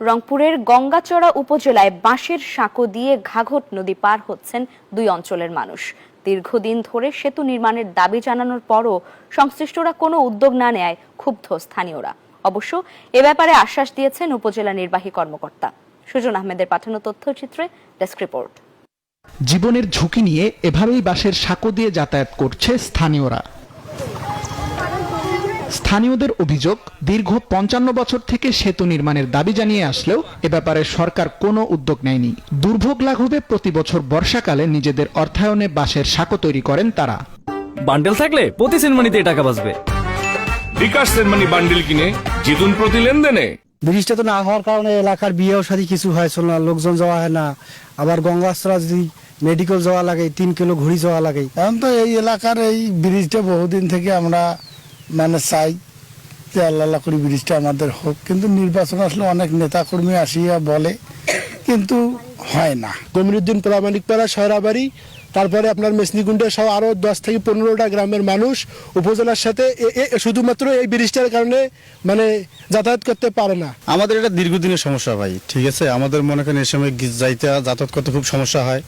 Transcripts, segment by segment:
রংপুরের গঙ্গাচড়া উপজেলায় বাঁশের সাঁকো দিয়ে ঘাঘট নদী পার হচ্ছেন দুই অঞ্চলের মানুষ। দীর্ঘদিন ধরে সেতু নির্মাণের দাবি জানানোর পরও সংশ্লিষ্টরা কোনো উদ্যোগ না নেয় ক্ষুব্ধ স্থানীয়রা। অবশ্য এ ব্যাপারে আশ্বাস দিয়েছেন উপজেলা নির্বাহী কর্মকর্তা। সুজন আহমেদের পাঠানো তথ্যচিত্রে ডেস্ক রিপোর্ট। জীবনের ঝুঁকি নিয়ে এভাবেই বাসের সাঁকো দিয়ে যাতায়াত করছে স্থানীয়রা। স্থানীয়দের অভিযোগ দীর্ঘ পঞ্চান্ন বছর থেকে সেতু নির্মাণের দাবি জানিয়ে আসলেও এ ব্যাপারে সরকার কোনো উদ্যোগ নেয়নি। দুর্ভোগ লাঘবে প্রতি বছর বর্ষাকালে নিজেদের অর্থায়নে বাঁশের সাঁকো তৈরি করেন তারা। বান্ডেল থাকলে প্রতি সেনমানিতে টাকা বাঁচবে। বিকাশ সেনমানি বান্ডিল কিনে জিতুন প্রতি লেনদেনে। ব্রিজটা তো না হওয়ার কারণে এলাকার বিয়েও সাথে কিছু হয়েছিল না লোকজন যাওয়া হয় না। আবার গঙ্গাস্ত্রা যদি মেডিকেল যাওয়া লাগে তিন কিলো ঘুরি যাওয়া লাগে। এখন তো এই এলাকার এই ব্রিজটা বহুদিন থেকে আমরা মানে চাই যে আল্লাহ করি ব্রিজটা আমাদের হোক। কিন্তু নির্বাচন আসলে অনেক নেতাকর্মী আসিয়া বলে, কিন্তু হয় না। কমিরুদ্দিন প্রামাণিক পাড়া, সয়রাবাড়ি তারপরে আপনার মেসনিগুন্ডে সহ আরও দশ থেকে পনেরোটা গ্রামের মানুষ উপজেলার সাথে শুধুমাত্র এই ব্রিজটার কারণে মানে যাতায়াত করতে পারে না। আমাদের এটা দীর্ঘদিনের সমস্যা ভাই ঠিক আছে? আমাদের মনে করেন এই সময় যাইতে যাতায়াত করতে খুব সমস্যা হয়।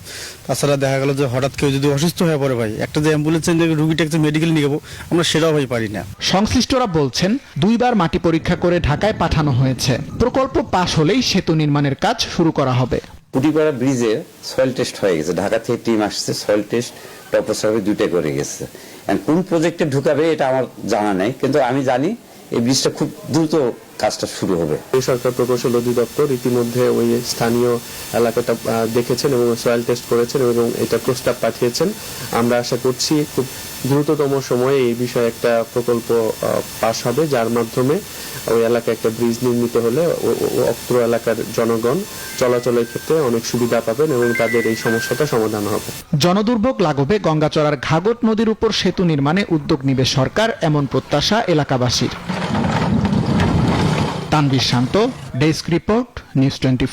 তাছাড়া দেখা গেল যে হঠাৎ কেউ যদি অসুস্থ হয়ে পড়ে ভাই একটা যে অ্যাম্বুলেন্স রুগীটাকে মেডিকেল নিয়ে যাব আমরা সেটাও ভাই পারি না। সংশ্লিষ্টরা বলছেন দুইবার মাটি পরীক্ষা করে ঢাকায় পাঠানো হয়েছে। প্রকল্প পাশ হলেই সেতু নির্মাণের কাজ শুরু করা হবে। কুটিপাড়া ব্রিজে সয়েল টেস্ট হয়ে গেছে। ঢাকা থেকে টিম আসছে সয়েল টেস্ট টপোসার্ভে দুইটা করে গেছে। কোন প্রজেক্টে ঢুকাবে এটা আমার জানা নেই, কিন্তু আমি জানি এই ব্রিজটা খুব দ্রুত কাজটা শুরু হবে। সরকার প্রকৌশল অধিদপ্তর ইতিমধ্যে ওই স্থানীয় এলাকাটা দেখেছেন এবং সয়েল টেস্ট করেছেন এবং এটা প্রস্তাব পাঠিয়েছেন। আমরা আশা করছি খুব দ্রুততম সময়ে এই বিষয়ে একটা প্রকল্প পাশ হবে, যার মাধ্যমে ওই এলাকায় একটা ব্রিজ নির্মিত হলে অত্র এলাকার জনগণ চলাচলের ক্ষেত্রে অনেক সুবিধা পাবেন এবং তাদের এই সমস্যাটা সমাধান হবে। জনদুর্ভোগ লাঘবে গঙ্গাচড়ার ঘাগট নদীর উপর সেতু নির্মাণে উদ্যোগ নিবে সরকার, এমন প্রত্যাশা এলাকাবাসীর। Tanvir Shanto, desk report, news twenty